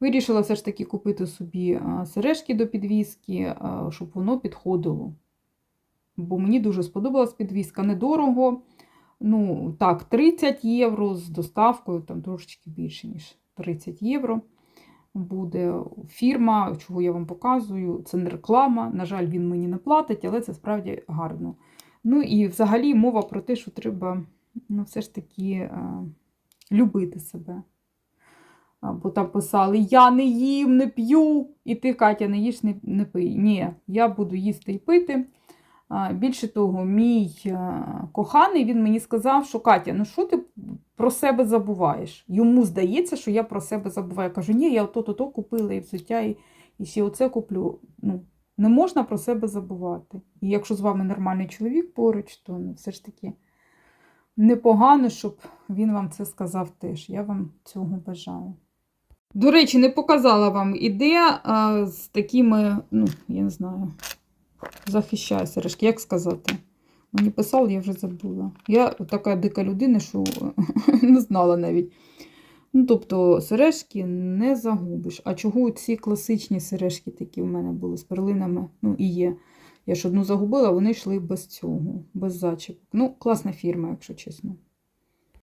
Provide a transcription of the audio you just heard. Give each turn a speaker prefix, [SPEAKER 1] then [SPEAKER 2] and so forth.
[SPEAKER 1] Вирішила все ж таки купити собі сережки до підвіски, щоб воно підходило. Бо мені дуже сподобалась підвіска. Недорого. Ну, так, 30 євро з доставкою, там трошечки більше, ніж 30 євро. Буде фірма, чого я вам показую. Це не реклама. На жаль, він мені не платить, але це справді гарно. Ну і взагалі мова про те, що треба ну, все ж таки любити себе. Бо там писали: Я не їм, не п'ю, і ти, Катя, не їш, не, не пий. Ні, я буду їсти і пити. Більше того, мій е, коханий він мені сказав, що Катя, ну що ти про себе забуваєш? Йому здається, що я про себе забуваю. Я кажу, ні, я то-то то купила і взуття, і, і ще оце куплю. Ну, не можна про себе забувати. І якщо з вами нормальний чоловік поруч, то ну, все ж таки непогано, щоб він вам це сказав теж. Я вам цього бажаю. До речі, не показала вам ідея а, з такими, ну, я не знаю, захищаю сережки, як сказати. Мені писали, я вже забула. Я така дика людина, що не знала навіть. Ну, тобто, сережки не загубиш. А чого ці класичні сережки такі в мене були з перлинами? Ну, і є. Я ж одну загубила, вони йшли без цього, без зачіпок. Ну, класна фірма, якщо чесно.